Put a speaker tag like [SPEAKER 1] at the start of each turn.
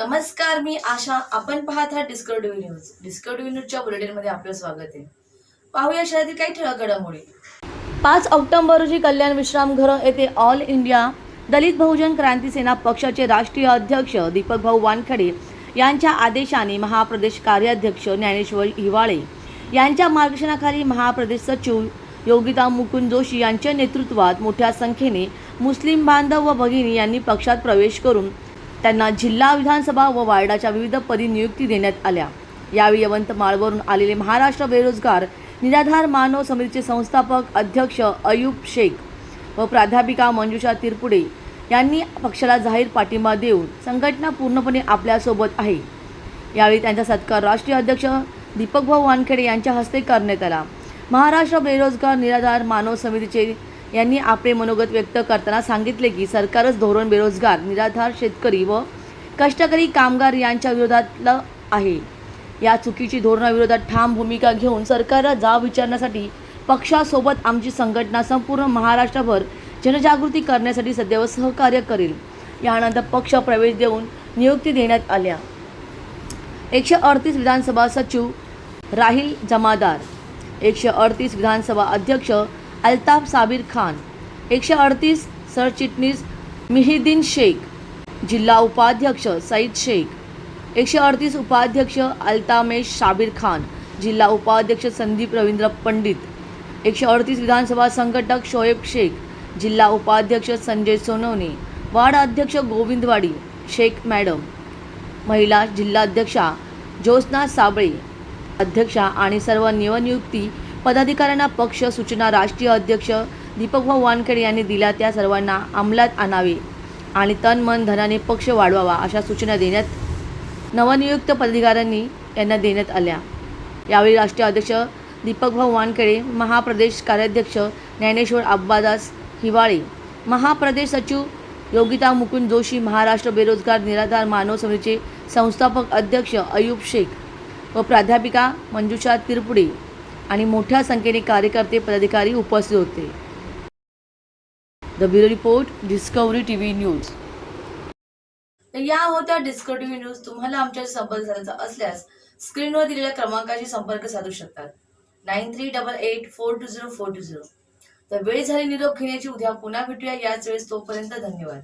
[SPEAKER 1] नमस्कार मी आशा. आपण पाहत आहात डिस्कवरी न्यूज डिस्कवरी न्यूजच्या बुलेटिनमध्ये आपलं स्वागत आहे. पाहूया शहरातील काही ठळक घडामोडी पाच ऑक्टोबर रोजी कल्याण विश्रामगृह येथे ऑल इंडिया दलित बहुजन क्रांती सेना पक्षाचे राष्ट्रीय अध्यक्ष दीपक भाऊ वानखडे यांच्या आदेशाने महाप्रदेश कार्याध्यक्ष ज्ञानेश्वर हिवाळे यांच्या मार्गदर्शनाखाली महाप्रदेश सचिव योगिता मुकुंद जोशी यांच्या नेतृत्वात मोठ्या संख्येने मुस्लिम बांधव व भगिनी यांनी पक्षात प्रवेश करून त्यांना जिल्हा विधानसभा व वार्डाच्या विविध पदी नियुक्ती देण्यात आल्या. यावेळी यवंतमाळवरून आलेले महाराष्ट्र बेरोजगार निराधार मानव समितीचे संस्थापक अध्यक्ष अयूब शेख व प्राध्यापिका मंजुषा तिरपुडे यांनी पक्षाला जाहीर पाठिंबा देऊन संघटना पूर्णपणे आपल्यासोबत आहे. यावेळी त्यांचा सत्कार राष्ट्रीय अध्यक्ष दीपकभाऊ वानखेडे यांच्या हस्ते करण्यात आला. महाराष्ट्र बेरोजगार निराधार मानव समितीचे यांनी आपले मनोगत व्यक्त करताना सांगितले की सरकारच धोरण बेरोजगार निराधार शेतकरी व कष्टकरी कामगार यांच्या विरोधातलं आहे. या चुकीची धोरणाविरोधात ठाम भूमिका घेऊन सरकारला जाब विचारण्यासाठी पक्षासोबत आमची संघटना संपूर्ण महाराष्ट्रभर जनजागृती करण्यासाठी सदैव सहकार्य करेल. यानंतर पक्ष प्रवेश देऊन नियुक्ती देण्यात आल्या. एकशे अडतीस विधानसभा सचिव राहील जमादार एकशे अडतीस विधानसभा अध्यक्ष अल्ताफ साबिर खान एकशे अडतीस सरचिटणीस मिहिदीन शेख जिल्हा उपाध्यक्ष सईद शेख एकशे अडतीस उपाध्यक्ष अल्तामेश साबिर खान जिल्हा उपाध्यक्ष संदीप रवींद्र पंडित एकशे अडतीस विधानसभा संघटक शोएब शेख जिल्हा उपाध्यक्ष संजय सोनवणे वार्ड अध्यक्ष गोविंदवाडी शेख मॅडम महिला जिल्हाध्यक्षा ज्योत्स्ना साबळे अध्यक्षा आणि सर्व निवडनियुक्ती पदाधिकाऱ्यांना पक्ष सूचना राष्ट्रीय अध्यक्ष दीपकभाऊ वानखेडे यांनी दिल्या त्या सर्वांना अंमलात आणावे आणि तन मन धनाने पक्ष वाढवावा अशा सूचना देण्यात नवनियुक्त पदाधिकाऱ्यांनी यांना देण्यात आल्या. यावेळी राष्ट्रीय अध्यक्ष दीपकभाऊ वानखेडे महाप्रदेश कार्याध्यक्ष ज्ञानेश्वर अब्बादास हिवाळे महाप्रदेश सचिव योगिता मुकुंद जोशी महाराष्ट्र बेरोजगार निराधार मानव समितीचे संस्थापक अध्यक्ष अयूब शेख व प्राध्यापिका मंजुषा तिरपुडे आणि मोठ्या संख्येने कार्यकर्ते पदाधिकारी उपस्थित होते the bureau report discovery T V news तर या होत्या डिस्कवरी टी व्ही न्यूज तुम्हाला आमच्याशी संपर्क साधायचा असल्यास स्क्रीनवर दिलेल्या क्रमांकाशी संपर्क साधू शकतात nine three double eight four two zero four two zero तर वेळ झाली निरोप घेण्याची उद्या पुन्हा भेटूया याच वेळेस तोपर्यंत धन्यवाद